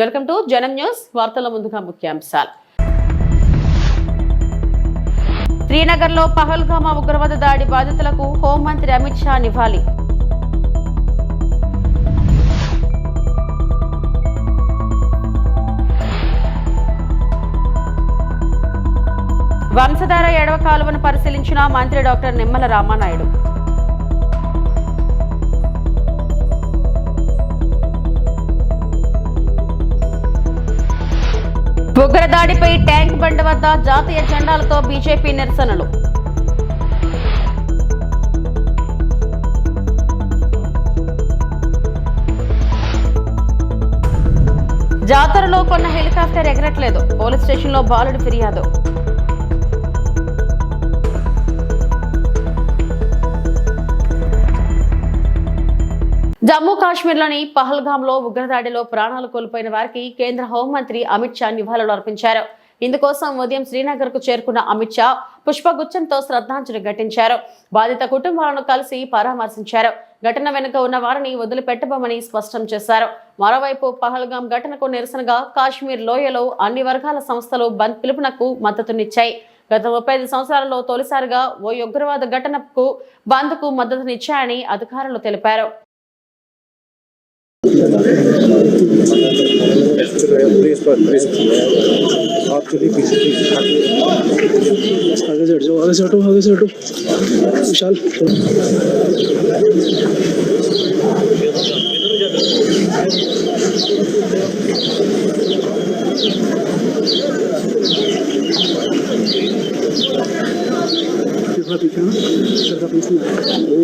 Welcome to జనం news వార్తల ముందుగా ముఖ్యాంశాలు. శ్రీనగర్లో పహల్గామా ఉగ్రవాద దాడి బాధితులకు హోంమంత్రి అమిత్ షా నివాళి. వంశధార ఎడవ కాలువను పరిశీలించిన మంత్రి డాక్టర్ నిమ్మల రామానాయుడు. ఉగ్రదాడిపై ట్యాంక్ బండ్ వద్ద జాతీయ జెండాలతో బీజేపీ నిరసనలు. జాతరలో కొన్న హెలికాప్టర్ ఎగరట్లేదు. పోలీస్ స్టేషన్లో బాలుడి ఫిర్యాదు. జమ్మూ కాశ్మీర్లోని పహల్గామ్లో ఉగ్రదాడిలో ప్రాణాలు కోల్పోయిన వారికి కేంద్ర హోంమంత్రి అమిత్ షా నివాళులు అర్పించారు. ఇందుకోసం ఉదయం శ్రీనగర్కు చేరుకున్న అమిత్ షా పుష్పగుచ్చంతో శ్రద్ధాంజలి ఘటించారు. బాధిత కుటుంబాలను కలిసి పరామర్శించారు. ఘటన వెనుక ఉన్న వారిని వదిలిపెట్టబోమని స్పష్టం చేశారు. మరోవైపు పహల్గాం ఘటనకు నిరసనగా కాశ్మీర్ లోయలో అన్ని వర్గాల సంస్థలు బంద్ పిలుపునకు మద్దతునిచ్చాయి. గత ముప్పై ఐదు సంవత్సరాలలో తొలిసారిగా ఓ ఉగ్రవాద ఘటనకు బంద్కు మద్దతునిచ్చాయని అధికారులు తెలిపారు. آپ کے لیے پیچھے آگے سے آگے سے ہٹو آگے سے ہٹو وشال پیچھے سر کا پیچھے وہ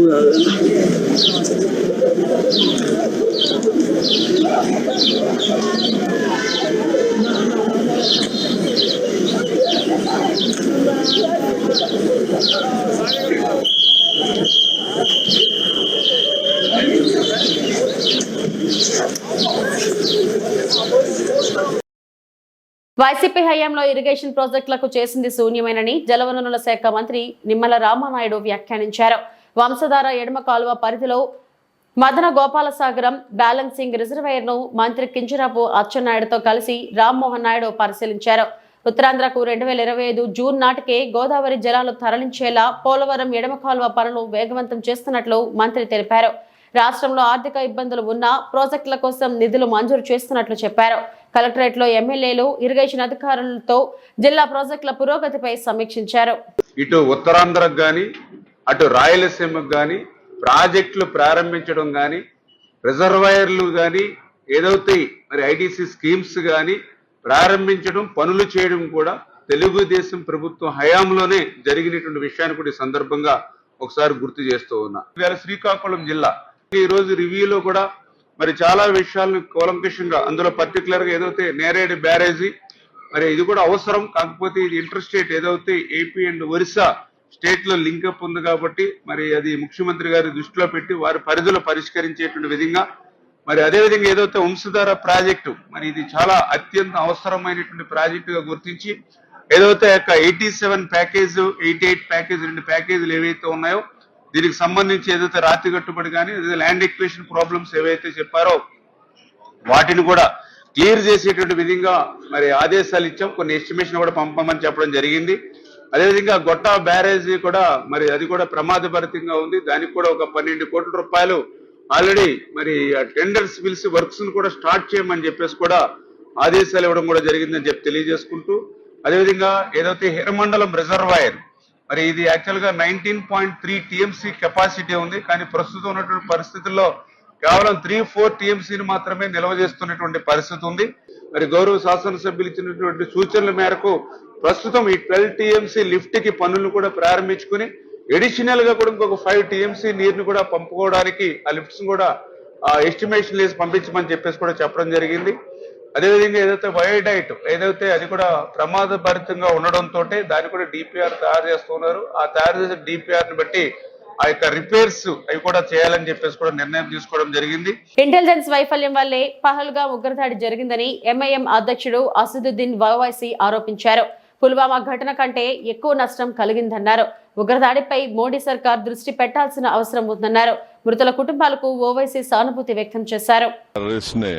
వైసీపీ హయాంలో ఇరిగేషన్ ప్రాజెక్టులకు చేసింది శూన్యమేనని జలవనరుల శాఖ మంత్రి నిమ్మల రామానాయుడు వ్యాఖ్యానించారు. వంశధార ఎడమ కాలువ పరిధిలో మదన గోపాలసాగరం బ్యాలెన్సింగ్ రిజర్వేయర్ను మంత్రి కింజరాపు అచ్చెన్నాయుడుతో కలిసి రామ్మోహన్ నాయుడు పరిశీలించారు. ఉత్తరాంధ్రకు రెండు వేల ఇరవై ఐదు జూన్ నాటికే గోదావరి జలాలు తరలించేలా పోలవరం ఎడమ కాలువ పనులు వేగవంతం చేస్తున్నట్లు మంత్రి తెలిపారు. రాష్ట్రంలో ఆర్థిక ఇబ్బందులు ఉన్నా ప్రాజెక్టుల కోసం నిధులు మంజూరు చేస్తున్నట్లు చెప్పారు. కలెక్టరేట్లో ఎమ్మెల్యేలు ఇరిగేషన్ అధికారులతో జిల్లా ప్రాజెక్టుల పురోగతిపై సమీక్షించారు. ఇటు ఉత్తరాంధ్రకు కానీ అటు రాయలసీమకు కానీ ప్రాజెక్టులు ప్రారంభించడం కానీ రిజర్వాయర్లు కానీ ఏదైతే మరి ఐటీసీ స్కీమ్స్ కానీ ప్రారంభించడం పనులు చేయడం కూడా తెలుగుదేశం ప్రభుత్వం హయాంలోనే జరిగినటువంటి విషయాన్ని కూడా ఈ సందర్భంగా ఒకసారి గుర్తు చేస్తూ ఉన్నా. ఇవాళ శ్రీకాకుళం జిల్లా. ఈ రోజు రివ్యూలో కూడా మరి చాలా విషయాలను కూలంకషంగా అందులో పర్టికులర్గా ఏదైతే నేరేడు బ్యారేజీ మరి ఇది కూడా అవసరం. కాకపోతే ఇది ఇంటర్ స్టేట్ ఏదైతే ఏపీ అండ్ ఒరిస్సా స్టేట్లో లింకప్ ఉంది కాబట్టి మరి అది ముఖ్యమంత్రి గారి దృష్టిలో పెట్టి వారి పరిధిలో పరిష్కరించేటువంటి విధంగా మరి అదే విధంగా ఏదైతే వంశధార ప్రాజెక్టు మరి ఇది చాలా అత్యంత అవసరమైనటువంటి ప్రాజెక్టుగా గుర్తించి ఏదైతే యొక్క eighty seven package eighty eight package రెండు ప్యాకేజీలు ఏవైతే ఉన్నాయో దీనికి సంబంధించి ఏదైతే రాతి కట్టుబడి కానీ ల్యాండ్ ఎక్వేషన్ ప్రాబ్లమ్స్ ఏవైతే చెప్పారో వాటిని కూడా క్లియర్ చేసేటువంటి విధంగా మరి ఆదేశాలు ఇచ్చాం. కొన్ని ఎస్టిమేషన్ కూడా పంపమని చెప్పడం జరిగింది. అదేవిధంగా గొట్టా బ్యారేజీ కూడా మరి అది కూడా ప్రమాదభరితంగా ఉంది. దానికి కూడా ఒక పన్నెండు కోట్ల రూపాయలు ఆల్రెడీ మరి టెండర్స్ పిలిచి వర్క్స్ను కూడా స్టార్ట్ చేయమని చెప్పేసి కూడా ఆదేశాలు ఇవ్వడం కూడా జరిగిందని చెప్పి తెలియజేసుకుంటూ అదేవిధంగా ఏదైతే హిరమండలం రిజర్వాయర్ మరి ఇది యాక్చువల్గా nineteen point three TMC capacity ఉంది. కానీ ప్రస్తుతం ఉన్నటువంటి పరిస్థితుల్లో కేవలం త్రీ ఫోర్ టీఎంసీని మాత్రమే నిల్వ చేస్తున్నటువంటి పరిస్థితి ఉంది. మరి గౌరవ శాసనసభ్యులు ఇచ్చినటువంటి సూచనల మేరకు ప్రస్తుతం ఈ ట్వెల్వ్ టీఎంసీ లిఫ్ట్కి పనులను కూడా ప్రారంభించుకుని ఎడిషనల్గా కూడా ఇంకొక ఫైవ్ టీఎంసీ నీరుని కూడా పంపుకోవడానికి ఆ లిఫ్ట్స్ కూడా ఎస్టిమేషన్ వేసి పంపించమని చెప్పేసి కూడా చెప్పడం జరిగింది. అదేవిధంగా ఏదైతే వయోడైట్ ఏదైతే అది కూడా ప్రమాదభరితంగా ఉండడంతో దాన్ని కూడా డిపిఆర్ తయారు చేస్తున్నారు ఆ తయారు చేసే డిపిఆర్ని బట్టి ఆ యొక్క రిపేర్స్ అవి కూడా చేయాలని చెప్పేసి కూడా నిర్ణయం తీసుకోవడం జరిగింది ఇంటెలిజెన్స్ వైఫల్యం వల్లే పహల్గా ఉగ్రదాడి జరిగిందని ఎంఐఎం అధ్యక్షుడు అసదుద్దీన్ ఓవైసీ ఆరోపించారు పుల్వామా ఘటన కంటే ఎక్కువ నష్టం కలిగిందన్నారు ఉగ్రదాడిపై మోడీ సర్కార్ దృష్టి పెట్టాల్సిన అవసరం ఉందన్నారు మృతుల కుటుంబాలకు ఓవైసీ సానుభూతి వ్యక్తం చేశారు टेररिस्ट ने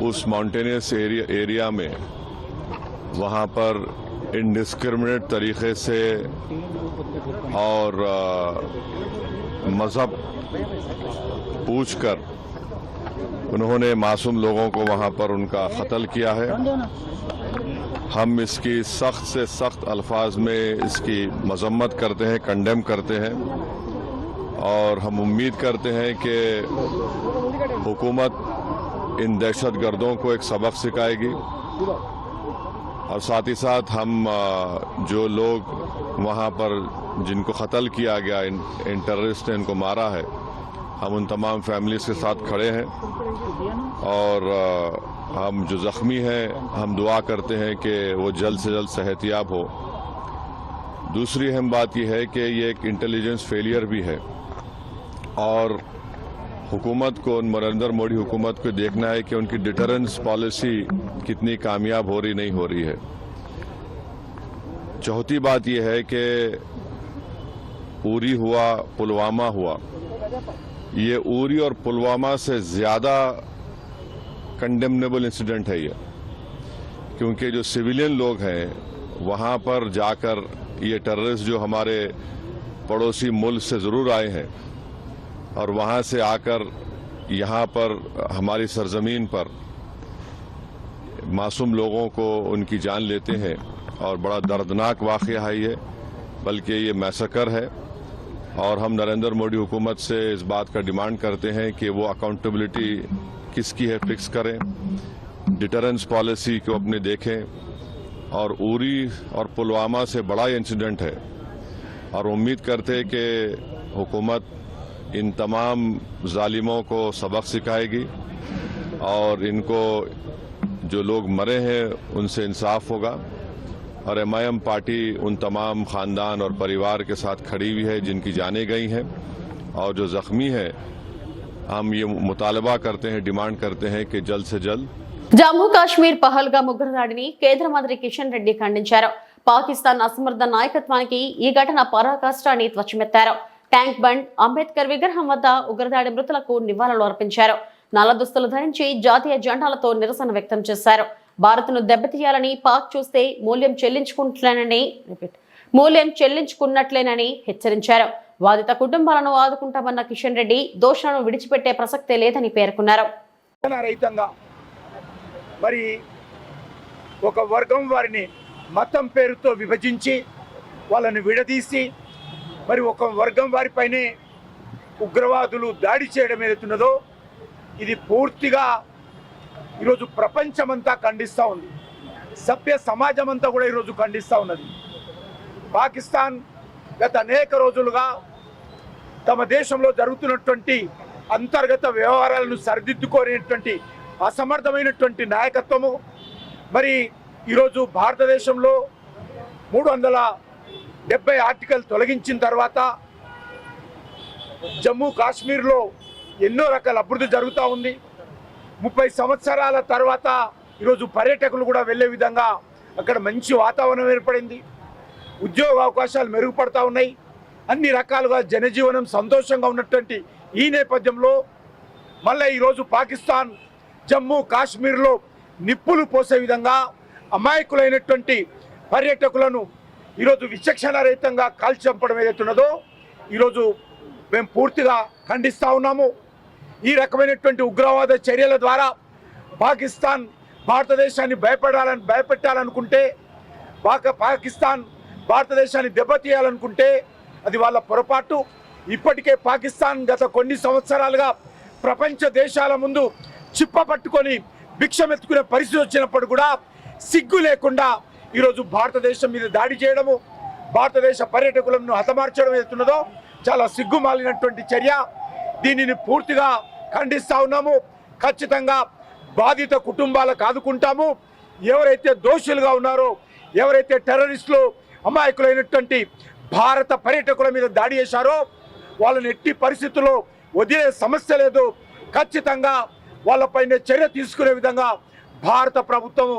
उस माउंटेनियस एरिया एरिया में वहाँ पर انڈسکرمنیٹ طریقے سے اور مذہب پوچھ کر انہوں نے معصوم لوگوں کو وہاں پر ان کا قتل کیا ہے۔ ہم اس کی سخت سے سخت الفاظ میں اس کی مذمت کرتے ہیں کنڈیم کرتے ہیں اور ہم امید کرتے ہیں کہ حکومت ان دہشت گردوں کو ایک سبق سکھائے گی۔ اور ساتھ ہی ساتھ ہم جو لوگ وہاں پر جن کو قتل کیا گیا، ان ٹررسٹ نے ان کو مارا ہے، ہم ان تمام فیملیز کے ساتھ کھڑے ہیں۔ اور ہم جو زخمی ہیں، ہم دعا کرتے ہیں کہ وہ جلد سے جلد صحت یاب ہو۔ دوسری اہم بات یہ ہے کہ یہ ایک انٹیلیجنس فیلئر بھی ہے۔ اور حکومت کو نریندر موڈی حکومت کو دیکھنا ہے کہ ان کی ڈیٹرنس پالیسی کتنی کامیاب ہو رہی نہیں ہو رہی ہے۔ چوتھی بات یہ ہے کہ اوری ہوا، پلوامہ ہوا۔ یہ اوری اور پلوامہ سے زیادہ کنڈیمنیبل انسیڈنٹ ہے یہ۔ کیونکہ جو سیویلین لوگ ہیں، وہاں پر جا کر یہ ٹررس جو ہمارے پڑوسی ملک سے ضرور آئے ہیں اور وہاں سے آ کر یہاں پر ہماری سرزمین پر معصوم لوگوں کو ان کی جان لیتے ہیں اور بڑا دردناک واقعہ ہے یہ، بلکہ یہ میسکر ہے۔ اور ہم نریندر موڈی حکومت سے اس بات کا ڈیمانڈ کرتے ہیں کہ وہ اکاؤنٹیبلٹی کس کی ہے فکس کریں ڈیٹرنس پالیسی کو اپنے دیکھیں۔ اور اوری اور پلوامہ سے بڑا انسیڈنٹ ہے۔ اور امید کرتے کہ حکومت ان تمام ظالموں کو سبق سکھائے گی اور ان کو جو لوگ مرے ہیں ان سے انصاف ہوگا اور ایم آئی ایم پارٹی ان تمام خاندان اور پریوار کے ساتھ کھڑی ہوئی ہے، جن کی جانے گئی ہیں اور جو زخمی ہیں، ہم یہ مطالبہ کرتے ہیں، ڈیمانڈ کرتے ہیں کہ جلد سے جلد జమ్మూ కాశ్మీర్ పహల్గా ఉగ్రదాడిని కేంద్ర మంత్రి కిషన్ రెడ్డి ఖండించారు పాకిస్తాన్ అసమర్థ నాయకత్వానికి ఈ ఘటన పరాకాష్ట అని ధ్వజమెత్తారు ట్యాంక్ బండ్ అంబేద్కర్ విగ్రహం వద్ద ఉగ్రదాడి మృతులకు నివాళులు అర్పించారు. నల్ల దుస్తులు ధరించి జాతీయ జెండాలతో నిరసన వ్యక్తం చేశారు. భారత్ను దెబ్బతీయాలని పాక్ చూస్తే మూల్యం చెల్లించుకుంటున్నానని రిపీట్ మూల్యం చెల్లించుకున్నట్లేనని హెచ్చరించారు. బాధిత కుటుంబాలను ఆదుకుంటామన్న కిషన్ రెడ్డి దోషులను విడిచిపెట్టే ప్రసక్తే లేదని పేర్కొన్నారు. మరి ఒక వర్గం వారిని మతం పేరుతో విభజించి వాళ్ళని విడదీసి మరి ఒక వర్గం వారిపైనే ఉగ్రవాదులు దాడి చేయడం ఏదైతున్నదో ఇది పూర్తిగా ఈరోజు ప్రపంచమంతా ఖండిస్తూ ఉంది. సభ్య సమాజం అంతా కూడా ఈరోజు ఖండిస్తూ ఉన్నది. పాకిస్తాన్ గత అనేక రోజులుగా తమ దేశంలో జరుగుతున్నటువంటి అంతర్గత వ్యవహారాలను సరిదిద్దుకోనేటువంటి అసమర్థమైనటువంటి నాయకత్వము. మరి ఈరోజు భారతదేశంలో మూడు వందల డెబ్బై ఆర్టికల్ తొలగించిన తర్వాత జమ్మూ కాశ్మీర్లో ఎన్నో రకాల అభివృద్ధి జరుగుతూ ఉంది. ముప్పై సంవత్సరాల తర్వాత ఈరోజు పర్యాటకులు కూడా వెళ్ళే విధంగా అక్కడ మంచి వాతావరణం ఏర్పడింది. ఉద్యోగ అవకాశాలు మెరుగుపడతా ఉన్నాయి. అన్ని రకాలుగా జనజీవనం సంతోషంగా ఉన్నటువంటి ఈ నేపథ్యంలో మళ్ళీ ఈరోజు పాకిస్తాన్ జమ్మూ కాశ్మీర్లో నిప్పులు పోసే విధంగా అమాయకులైనటువంటి పర్యాటకులను ఈరోజు విచక్షణారహితంగా కాల్చి చంపడం ఏదైతున్నదో ఈరోజు మేము పూర్తిగా ఖండిస్తూ ఉన్నాము. ఈ రకమైనటువంటి ఉగ్రవాద చర్యల ద్వారా పాకిస్తాన్ భారతదేశాన్ని భయపడాలని భయపెట్టాలనుకుంటే పాక పాకిస్తాన్ భారతదేశాన్ని దెబ్బతీయాలనుకుంటే అది వాళ్ళ పొరపాటు. ఇప్పటికే పాకిస్తాన్ గత కొన్ని సంవత్సరాలుగా ప్రపంచ దేశాల ముందు చిప్ప పట్టుకొని భిక్షమెత్తుకునే పరిస్థితి వచ్చినప్పుడు కూడా సిగ్గు లేకుండా ఈరోజు భారతదేశం మీద దాడి చేయడము భారతదేశ పర్యాటకులను హతమార్చడం ఏదైతున్నదో చాలా సిగ్గుమాలినటువంటి చర్య. దీనిని పూర్తిగా ఖండిస్తా ఉన్నాము. ఖచ్చితంగా బాధిత కుటుంబాలకు ఆదుకుంటాము ఎవరైతే దోషులుగా ఉన్నారో ఎవరైతే టెర్రరిస్టులు అమాయకులైనటువంటి భారత పర్యాటకుల మీద దాడి చేశారో వాళ్ళని ఎట్టి పరిస్థితుల్లో వదిలే సమస్య లేదు. ఖచ్చితంగా వాళ్ళపైన చర్య తీసుకునే విధంగా భారత ప్రభుత్వం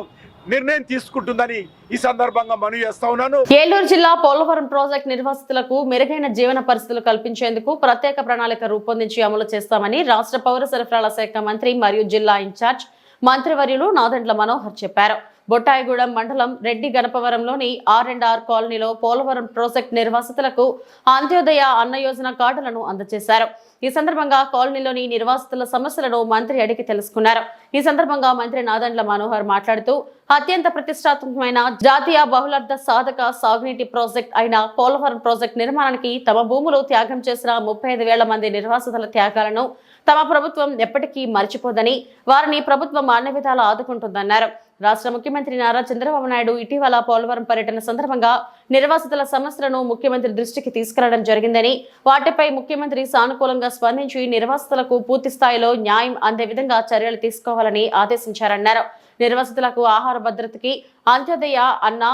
నిర్ణయం తీసుకుంటుందని ఈ సందర్భంగా మనవి చేస్తా ఉన్నాను. ఏలూరు జిల్లా పోలవరం ప్రాజెక్ట్ నిర్వాసితులకు మెరుగైన జీవన పరిస్థితులు కల్పించేందుకు ప్రత్యేక ప్రణాళిక రూపొందించి అమలు చేస్తామని రాష్ట్ర పౌర సరఫరాల శాఖ మంత్రి మరియు జిల్లా ఇన్ఛార్జ్ మంత్రివర్యులు నాదండ్ల మనోహర్ చెప్పారు. బొట్టాయిగూడెం మండలం రెడ్డి గణపవరంలోని ఆర్ అండ్ ఆర్ కాలనీలో పోలవరం ప్రాజెక్ట్ నిర్వాసితులకు అంత్యోదయ అన్న యోజన కార్డులను అందజేశారు. ఈ సందర్భంగా కాలనీలోని నిర్వాసితుల సమస్యలను మంత్రి అడిగి తెలుసుకున్నారు. ఈ సందర్భంగా మంత్రి నాదండ్ల మనోహర్ మాట్లాడుతూ అత్యంత ప్రతిష్టాత్మకమైన జాతీయ బహుళార్థ సాధక సాగునీటి ప్రాజెక్ట్ అయిన పోలవరం ప్రాజెక్ట్ నిర్మాణానికి తమ భూములు త్యాగం చేసిన ముప్పై ఐదు వేల మంది నిర్వాసితుల త్యాగాలను తమ ప్రభుత్వం ఎప్పటికీ మర్చిపోదని వారిని ప్రభుత్వం అన్ని విధాలా ఆదుకుంటుందన్నారు. రాష్ట్ర ముఖ్యమంత్రి నారా చంద్రబాబు నాయుడు ఇటీవల పోలవరం పర్యటన సందర్భంగా నిర్వాసితుల సమస్యలను ముఖ్యమంత్రి దృష్టికి తీసుకురావడం జరిగిందని వాటిపై ముఖ్యమంత్రి సానుకూలంగా స్పందించి నిర్వాసితులకు పూర్తి స్థాయిలో న్యాయం అందే విధంగా చర్యలు తీసుకోవాలని ఆదేశించారన్నారు. నిర్వాసితులకు ఆహార భద్రతకి అంత్యోదయ అన్న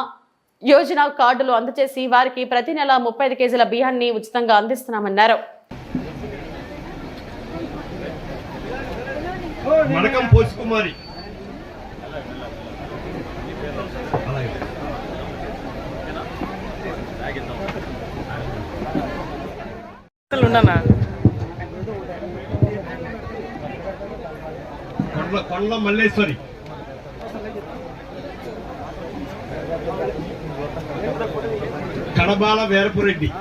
యోజన కార్డులు అందజేసి వారికి ప్రతి నెల ముప్పై ఐదు కేజీల బియ్యాన్ని ఉచితంగా అందిస్తున్నామన్నారు. మడకం పోసుకుమారి. కొండ మల్లేశ్వరి. కడబాల వీరపురెడ్డి. గి-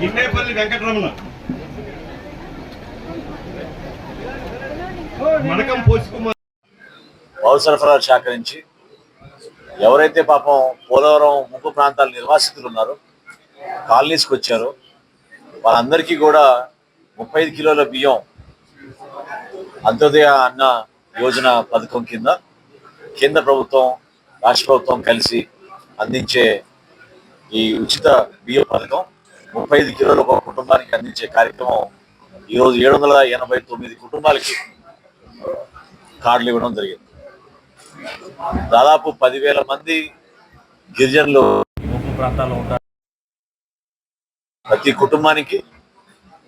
ఇండేపల్లి వెంకటరమణ. మడకం పోసుకుమార్. పౌర సరఫరాల శాఖ నుంచి ఎవరైతే పాపం పోలవరం ముప్పు ప్రాంతాల నిర్వాసితులు ఉన్నారో కాలనీస్కి వచ్చారో వాళ్ళందరికీ కూడా ముప్పై ఐదు కిలోల బియ్యం అంత్యోదయ అన్న యోజన పథకం కింద కేంద్ర ప్రభుత్వం రాష్ట్ర ప్రభుత్వం కలిసి అందించే ఈ ఉచిత బియ్యం పథకం ముప్పై ఐదు కిలోల ఒక కుటుంబానికి అందించే కార్యక్రమం ఈరోజు ఏడు వందల ఎనభై తొమ్మిది కుటుంబాలకి కార్డులు ఇవ్వడం జరిగింది. దాదాపు పదివేల మంది గిరిజనులు ప్రాంతాల్లో ఉంటారు. ప్రతి కుటుంబానికి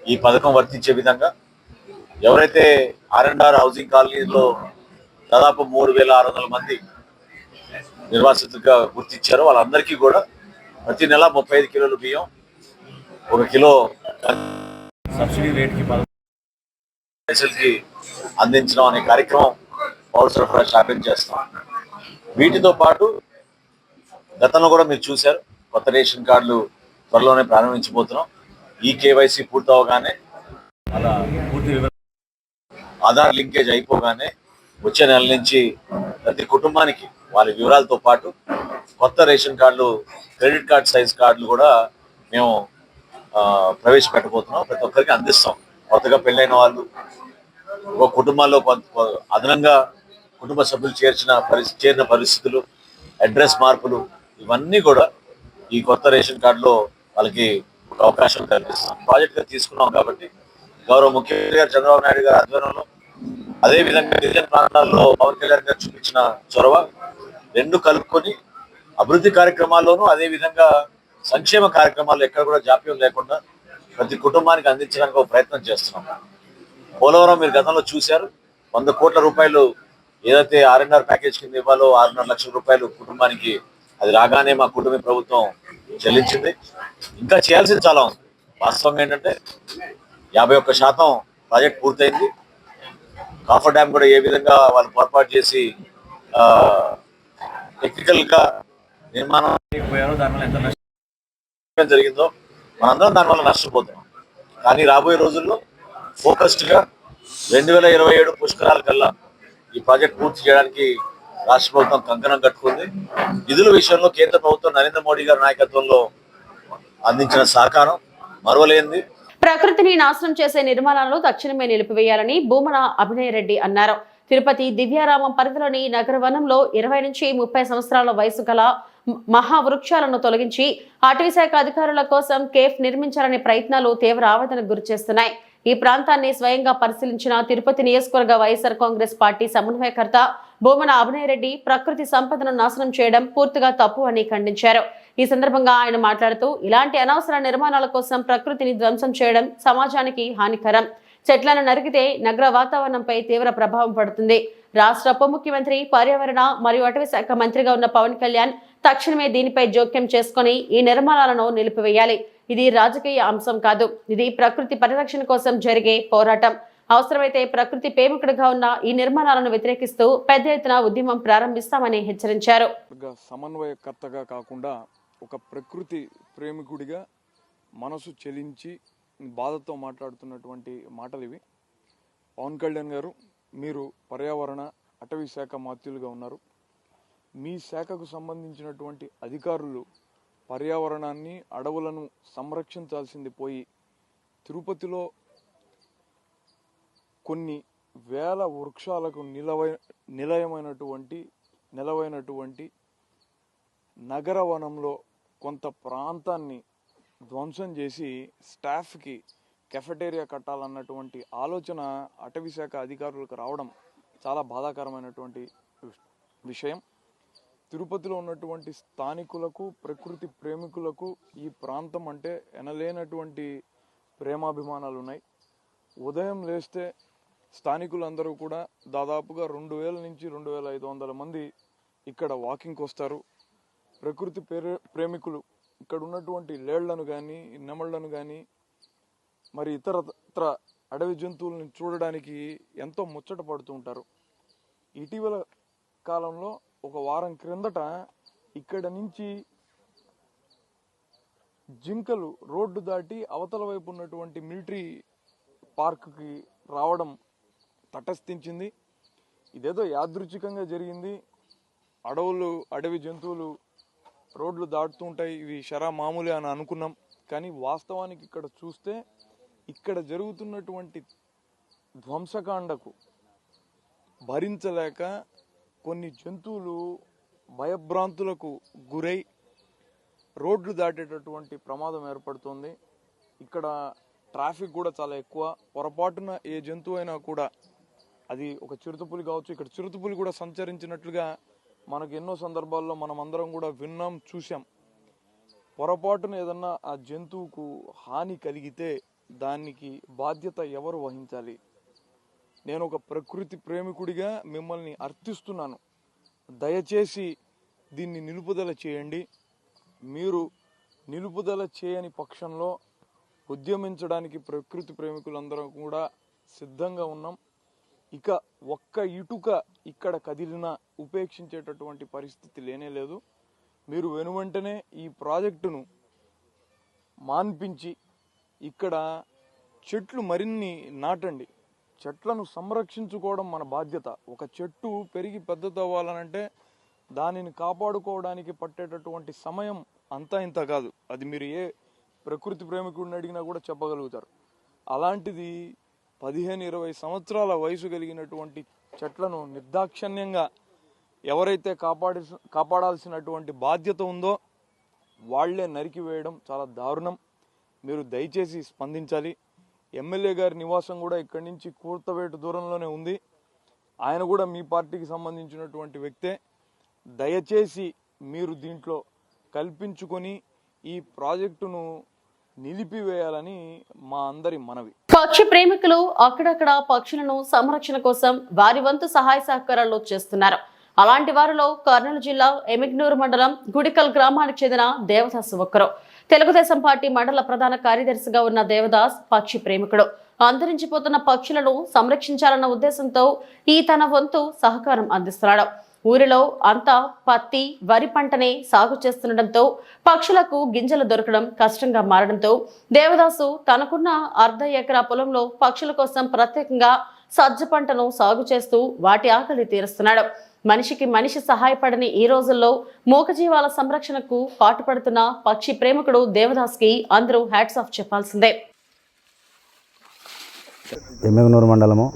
ఈ పథకం వర్తించే విధంగా ఎవరైతే ఆర్ అండ్ ఆర్ హౌసింగ్ కాలనీలో దాదాపు మూడు వేల ఆరు వందల మంది నిర్వాసితులుగా గుర్తించారో వాళ్ళందరికీ కూడా ప్రతి నెల ముప్పై ఐదు కిలోల బియ్యం ఒక కిలో సబ్సిడీ రేట్కి పైసలకి అందించడం అనే కార్యక్రమం పౌర సరఫరా శాఖ చేస్తాం. వీటితో పాటు గతంలో కూడా మీరు చూశారు కొత్త రేషన్ కార్డులు త్వరలోనే ప్రారంభించబోతున్నాం. ఈ కేవైసీ పూర్తవగానే అలా పూర్తి వివరాలు ఆధార్ లింకేజ్ అయిపోగానే వచ్చే నెల నుంచి ప్రతి కుటుంబానికి వారి వివరాలతో పాటు కొత్త రేషన్ కార్డులు క్రెడిట్ కార్డ్ సైజ్ కార్డులు కూడా మేము ప్రవేశపెట్టబోతున్నాం. ప్రతి ఒక్కరికి అందిస్తాం. కొత్తగా పెళ్ళైన వాళ్ళు ఒక కుటుంబాల్లో కొంత అదనంగా కుటుంబ సభ్యులు చేర్చిన పరిస్థితి చేరిన పరిస్థితులు అడ్రస్ మార్పులు ఇవన్నీ కూడా ఈ కొత్త రేషన్ కార్డులో వాళ్ళకి ఒక అవకాశం కల్పిస్తాం. ప్రాజెక్ట్గా తీసుకున్నాం కాబట్టి గౌరవ ముఖ్యమంత్రి గారు చంద్రబాబు నాయుడు గారి ఆధ్వర్యంలో అదే విధంగా గిరిజన ప్రాంతాల్లో పవన్ కళ్యాణ్ గారు చూపించిన చొరవ రెండు కలుపుకొని అభివృద్ధి కార్యక్రమాల్లోనూ అదే విధంగా సంక్షేమ కార్యక్రమాలు ఎక్కడ కూడా జాప్యం లేకుండా ప్రతి కుటుంబానికి అందించడానికి ఒక ప్రయత్నం చేస్తున్నాం. పోలవరం మీరు గతంలో చూశారు. వంద కోట్ల రూపాయలు ఏదైతే ఆర్ఎన్ఆర్ ప్యాకేజ్ కింద ఇవ్వాలో ఆరున్నర లక్షల రూపాయలు కుటుంబానికి అది రాగానే మా కుటుంబ ప్రభుత్వం చెల్లించింది. ఇంకా చేయాల్సింది చాలా ఉంది. వాస్తవం ఏంటంటే యాభై ఒక్క శాతం ప్రాజెక్ట్ పూర్తయింది. కాఫర్ డ్యామ్ కూడా ఏ విధంగా వాళ్ళు పొరపాటు చేసి టెక్నికల్గా నిర్మాణం దానివల్ల ఎంత జరిగిందో మనందరం దానివల్ల నష్టపోతున్నాం కానీ రాబోయే రోజుల్లో ఫోకస్డ్గా రెండు వేల ఇరవై ఏడు పుష్కరాల కల్లా ఈ ప్రాజెక్ట్ పూర్తి చేయడానికి రాష్ట్ర ప్రభుత్వం కంకణం కట్టుకుంది. నిధుల విషయంలో కేంద్ర ప్రభుత్వం నరేంద్ర మోడీ గారి నాయకత్వంలో అందించిన సహకారం మరువలేనిది. ప్రకృతిని నాశనం చేసే నిర్మాణాలను తక్షణమే నిలిపివేయాలని భూమన అభినయ రెడ్డి అన్నారు. తిరుపతి దివ్యారామం పరిధిలోని నగర వనంలో ఇరవై నుంచి ముప్పై సంవత్సరాల వయసు గల మహావృక్షాలను తొలగించి అటవీశాఖ అధికారుల కోసం కేఫ్ నిర్మించాలనే ప్రయత్నాలు తీవ్ర ఆవేదనకు గురిచేస్తున్నాయి ఈ ప్రాంతాన్ని స్వయంగా పరిశీలించిన తిరుపతి నియోజకవర్గ వైఎస్ఆర్ కాంగ్రెస్ పార్టీ సమన్వయకర్త భూమన అభినయ్ రెడ్డి ప్రకృతి సంపదను నాశనం చేయడం పూర్తిగా తప్పు అని ఖండించారు. ఈ సందర్భంగా ఆయన మాట్లాడుతూ ఇలాంటి అనవసర నిర్మాణాల కోసం ప్రకృతిని ధ్వంసం చేయడం సమాజానికి హానికరం. చెట్లను నరికితే నగర వాతావరణంపై తీవ్ర ప్రభావం పడుతుంది. రాష్ట్ర ఉప ముఖ్యమంత్రి పర్యావరణ మరియు అటవీ శాఖ మంత్రిగా ఉన్న పవన్ కళ్యాణ్ తక్షణమే దీనిపై జోక్యం చేసుకుని ఈ నిర్మాణాలను నిలిపివేయాలి. ఇది రాజకీయ అంశం కాదు. ఇది ప్రకృతి పరిరక్షణ కోసం జరిగే పోరాటం. అవసరమైతే ప్రకృతి ప్రేమికుడిగా ఉన్న ఈ నిర్మాణాలను వ్యతిరేకిస్తూ పెద్ద ఎత్తున ఉద్యమం ప్రారంభిస్తామని హెచ్చరించారు. సమన్వయకర్తగా కాకుండా ఒక ప్రకృతి ప్రేమికుడిగా మనసు చెలించి బాధతో మాట్లాడుతున్నటువంటి మాటలు ఇవి. పవన్ కళ్యాణ్ గారు మీరు పర్యావరణ అటవీ శాఖ మాత్యులుగా ఉన్నారు. మీ శాఖకు సంబంధించినటువంటి అధికారులు పర్యావరణాన్ని అడవులను సంరక్షించాల్సింది పోయి తిరుపతిలో కొన్ని వేల వృక్షాలకు నిలవై నిలయమైనటువంటి నిలవైనటువంటి నగర వనంలో కొంత ప్రాంతాన్ని ధ్వంసం చేసి స్టాఫ్కి కెఫెటేరియా కట్టాలన్నటువంటి ఆలోచన అటవీ శాఖ అధికారులకు రావడం చాలా బాధాకరమైనటువంటి విషయం. తిరుపతిలో ఉన్నటువంటి స్థానికులకు ప్రకృతి ప్రేమికులకు ఈ ప్రాంతం అంటే ఎనలేనటువంటి ప్రేమాభిమానాలు ఉన్నాయి ఉదయం లేస్తే స్థానికులందరూ కూడా దాదాపుగా రెండు వేల నుంచి రెండు వేల ఐదు వందల మంది ఇక్కడ వాకింగ్కి వస్తారు ప్రకృతి ప్రేమికులు ఇక్కడ ఉన్నటువంటి లేళ్ళను కానీ నెమళ్ళను కానీ మరి ఇతర ఇతర అడవి జంతువులను చూడడానికి ఎంతో ముచ్చట పడుతూ ఉంటారు. ఇటీవల కాలంలో ఒక వారం క్రిందట ఇక్కడ నుంచి జింకలు రోడ్డు దాటి అవతల వైపు ఉన్నటువంటి మిలిటరీ పార్కుకి రావడం తటస్థించింది. ఇదేదో యాదృచ్ఛికంగా జరిగింది. అడవులు అడవి జంతువులు రోడ్లు దాటుతూ ఉంటాయి. ఇవి షరా మామూలే అని అనుకున్నాం. కానీ వాస్తవానికి ఇక్కడ చూస్తే ఇక్కడ జరుగుతున్నటువంటి ధ్వంసకాండకు భరించలేక కొన్ని జంతువులు భయభ్రాంతులకు గురై రోడ్లు దాటేటటువంటి ప్రమాదం ఏర్పడుతుంది. ఇక్కడ ట్రాఫిక్ కూడా చాలా ఎక్కువ. పొరపాటున ఏ జంతువు అయినా కూడా అది ఒక చిరుతపులి కావచ్చు ఇక్కడ చిరుతపులి కూడా సంచరించినట్లుగా మనకు ఎన్నో సందర్భాల్లో మనం అందరం కూడా విన్నాం చూసాం పొరపాటున ఏదన్నా ఆ జంతువుకు హాని కలిగితే దానికి బాధ్యత ఎవరు వహించాలి? నేను ఒక ప్రకృతి ప్రేమికుడిగా మిమ్మల్ని అర్థిస్తున్నాను. దయచేసి దీన్ని నిలుపుదల చేయండి. మీరు నిలుపుదల చేయని పక్షంలో ఉద్యమించడానికి ప్రకృతి ప్రేమికులందరం కూడా సిద్ధంగా ఉన్నాం. ఇక ఒక్క ఇటుక ఇక్కడ కదిలినా ఉపేక్షించేటటువంటి పరిస్థితి లేనే లేదు. మీరు వెనువెంటనే ఈ ప్రాజెక్టును మాన్పించి ఇక్కడ చెట్లు మరిన్ని నాటండి. చెట్లను సంరక్షించుకోవడం మన బాధ్యత. ఒక చెట్టు పెరిగి పెద్దదవ్వాలనంటే దానిని కాపాడుకోవడానికి పట్టేటటువంటి సమయం అంతా ఇంత కాదు. అది మీరు ఏ ప్రకృతి ప్రేమికుడిని అడిగినా కూడా చెప్పగలుగుతారు. అలాంటిది పదిహేను ఇరవై సంవత్సరాల వయసు కలిగినటువంటి చెట్లను నిర్దాక్షణ్యంగా ఎవరైతే కాపాడి కాపాడాల్సినటువంటి బాధ్యత ఉందో వాళ్ళే నరికివేయడం చాలా దారుణం. మీరు దయచేసి స్పందించాలి. ఎమ్మెల్యే గారి నివాసం కూడా ఇక్కడి నుంచి కూర్తవేటు దూరంలోనే ఉంది. ఆయన కూడా మీ పార్టీకి సంబంధించినటువంటి వ్యక్తే. దయచేసి మీరు దీంట్లో కల్పించుకొని ఈ ప్రాజెక్టును నిలిపివేయాలని మా అందరి మనవి. పక్షి ప్రేమికులు అక్కడక్కడ పక్షులను సంరక్షణ కోసం వారి వంతు సహాయ సహకారాలు చేస్తున్నారు. అలాంటి వారిలో కర్నూలు జిల్లా ఎమిగ్నూరు మండలం గుడికల్ గ్రామానికి చెందిన దేవదాస్ ఒక్కరు. తెలుగుదేశం పార్టీ మండల ప్రధాన కార్యదర్శిగా ఉన్న దేవదాస్ పక్షి ప్రేమికుడు. అంతరించిపోతున్న పక్షులను సంరక్షించాలన్న ఉద్దేశంతో ఈ తన వంతు సహకారం అందిస్తున్నాడు. ఊరిలో అంతా పత్తి వరి పంటనే సాగు చేస్తుండటంతో పక్షులకు గింజలు దొరకడం కష్టంగా మారడంతో దేవదాసు తనకున్న అర్ధ ఎకరా పొలంలో పక్షుల కోసం ప్రత్యేకంగా సజ్జ పంటను సాగు చేస్తూ వాటి ఆకలి తీరుస్తున్నాడు. మనిషికి మనిషి సహాయపడని ఈ రోజుల్లో మూకజీవాల సంరక్షణకు పాటుపడుతున్న పక్షి ప్రేమికుడు దేవదాస్కి అందరూ హ్యాట్స్ ఆఫ్ చెప్పాల్సిందే. ఎమ్మెగనూరు మండలము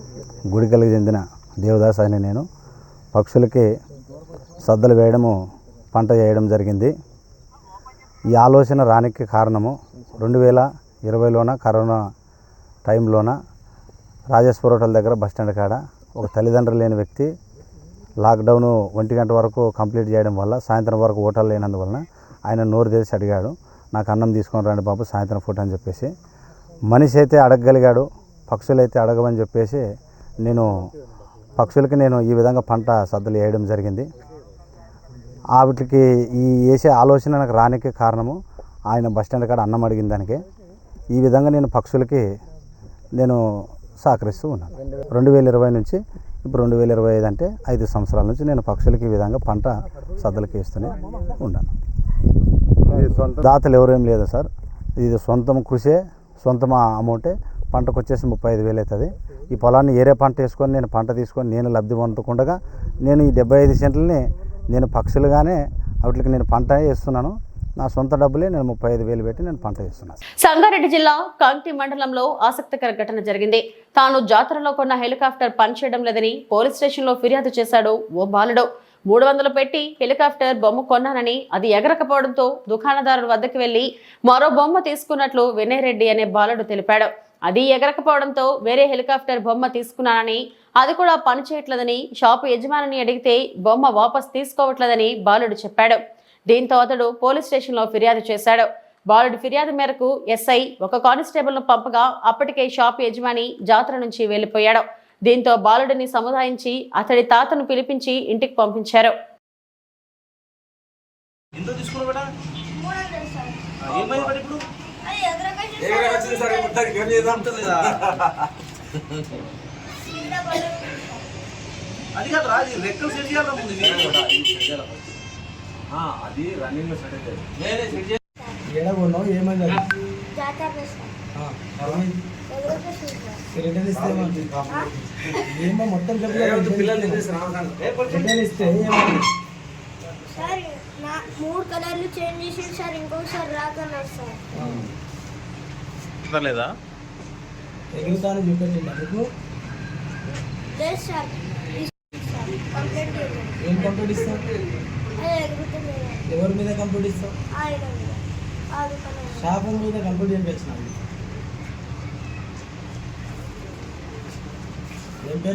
గుడికల్కి చెందిన దేవదాస్ అని నేను. పక్షులకి సద్దలు వేయడము పంట వేయడం జరిగింది. ఈ ఆలోచన రానికి కారణము రెండు వేల ఇరవైలోన కరోనా టైంలోన రాజేశ్వర హోటల్ దగ్గర బస్టాండ్ కాడ ఒక తల్లిదండ్రులు లేని వ్యక్తి లాక్డౌన్ ఒంటి గంట వరకు కంప్లీట్ చేయడం వల్ల సాయంత్రం వరకు హోటల్ లేనందువలన ఆయన నోరు తెరిచి అడిగాడు నాకు అన్నం తీసుకొని రండి బాబు సాయంత్రం ఫుడ్ అని చెప్పేసి. మనిషి అయితే అడగగలిగాడు పక్షులు అయితే అడగమని చెప్పేసి నేను పక్షులకి నేను ఈ విధంగా పంట సద్దలు వేయడం జరిగింది. వాటికి ఈ వేసే ఆలోచన నాకు రానికి కారణము ఆయన బస్ స్టాండ్ కాడ అన్నం అడిగిన దానికి. ఈ విధంగా నేను పక్షులకి నేను సహకరిస్తూ ఉన్నాను. రెండు వేల ఇరవై నుంచి ఇప్పుడు రెండు వేల ఇరవై ఐదు అంటే ఐదు సంవత్సరాల నుంచి నేను పక్షులకి ఈ విధంగా పంట సద్దలకి వేస్తూనే ఉన్నాను. దాతలు ఎవరేం లేదు సార్. ఇది సొంతం కృషే సొంతం అమౌంటే పంటకు వచ్చేసి ముప్పై ఐదు వేలు అవుతుంది. ఈ పొలాన్ని ఏరే పంట వేసుకొని నేను పంట తీసుకొని నేను లబ్ధి పొందుకుండగా నేను ఈ డెబ్బై ఐదు సెంట్లని నేను పక్షులుగానే వాటికి నేను పంట వేస్తున్నాను. నా సొంత డబ్బులే నేను ముప్పై ఐదు వేలు పెట్టి నేను పంట వేస్తున్నాను. సంగారెడ్డి జిల్లా కంకి మండలంలో ఆసక్తికర ఘటన జరిగింది. తాను జాతరలో కొన్న హెలికాప్టర్ పనిచేయడం లేదని పోలీస్ స్టేషన్లో ఫిర్యాదు చేశాడు ఓ బాలుడు. మూడు వందలు పెట్టి హెలికాప్టర్ బొమ్మ కొన్నానని అది ఎగరకపోవడంతో దుకాణదారుడు వద్దకు వెళ్ళి మరో బొమ్మ తీసుకున్నట్లు వినయ్ రెడ్డి అనే బాలుడు తెలిపాడు. అది ఎగరకపోవడంతో వేరే హెలికాప్టర్ బొమ్మ తీసుకున్నానని అది కూడా పనిచేయట్లేదని షాపు యజమానిని అడిగితే బొమ్మ వాపస్ తీసుకోవట్లేదని బాలుడు చెప్పాడు. దీంతో అతడు పోలీస్ స్టేషన్లో ఫిర్యాదు చేశాడు. బాలుడి ఫిర్యాదు మేరకు ఎస్ఐ ఒక కానిస్టేబుల్ను పంపగా అప్పటికే షాపు యజమాని జాతర నుంచి వెళ్ళిపోయాడు దీంతో బాలుడిని సముదాయించి అతడి తాతను పిలిపించి ఇంటికి పంపించారు. అది కాదు రా ఇది. రెక్కలు సెట్ చేయాలి? ముందు అది రన్నింగ్లో సెట్ అయితే ఏడగొన్నావు ఏమైంది జాతర చేస్తాం రిటర్న్ ఇస్తే ఏమో మొత్తం పిల్లలు రిటర్న్ ఇస్తే సార్ నా మూడు కలర్లు చేంజ్ చేసి సార్ ఇంకొకసారి రాకన్నారు సార్. లేదా ఎగురుతాను చూపెట్టింది అందుకు లేదు సార్. కంప్లైంట్ చేయండి ఏం కంప్లీట్ ఇస్తావు? ఎవరి మీద కంప్లీట్ ఇస్తావు? ఆయన మీద. కంప్లీట్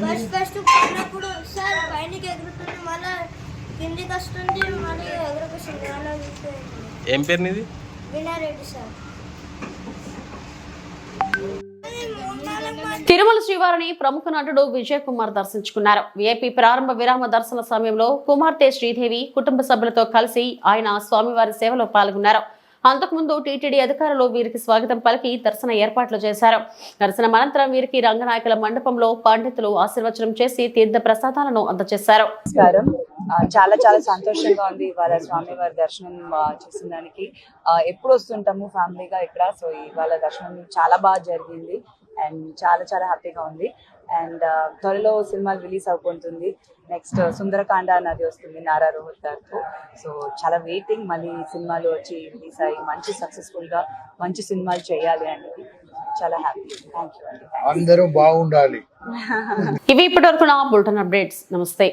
ఫస్ట్ ఫస్ట్ పోయినప్పుడు సార్ పైనకి ఎగురుతుంది మళ్ళీ కిందికి వస్తుంది మళ్ళీ ఎగురకొస్తుంది అలా చూస్తే. ఏం పేరు నీది? వినారెడ్డి సార్. తిరుమల శ్రీవారిని ప్రముఖ నటుడు విజయ్ కుమార్ దర్శించుకున్నారు. విఐపి ప్రారంభ విరామ దర్శన సమయంలో కుమార్తె శ్రీదేవి కుటుంబ సభ్యులతో కలిసి ఆయన స్వామివారి సేవలో పాల్గొన్నారు. అంతకుముందు టీటీడీ అధికారులు వీరికి స్వాగతం పలికి దర్శన ఏర్పాట్లు చేశారు. దర్శనం అనంతరం వీరికి రంగనాయకుల మండపంలో పండితులు ఆశీర్వచనం చేసి తీర్థ ప్రసాదాలను అందజేశారు చాలా చాలా సంతోషంగా ఉంది ఇవాళ స్వామివారి దర్శనం ఆ, చేసిన దానికి ఎప్పుడు వస్తుంటాము ఫ్యామిలీగా ఇక్కడ? సో ఇవాళ దర్శనం చాలా బాగా జరిగింది. అండ్ చాలా చాలా హ్యాపీగా ఉంది. అండ్ త్వరలో సినిమాలు రిలీజ్ అవుతుంటుంది నెక్స్ట్ సుందరకాండ అన్నది వస్తుంది నారా రోహిత్ గారితో. సో చాలా వెయిటింగ్ మళ్ళీ ఈ సినిమాలు వచ్చి రిలీజ్ అయ్యి మంచి సక్సెస్ఫుల్గా మంచి సినిమాలు చేయాలి అనేది చాలా హ్యాపీ. థ్యాంక్ యూ అండి అందరూ బాగుండాలి. ఇవి ఇప్పటివరకు నా బులెటిన్ అప్డేట్స్. నమస్తే.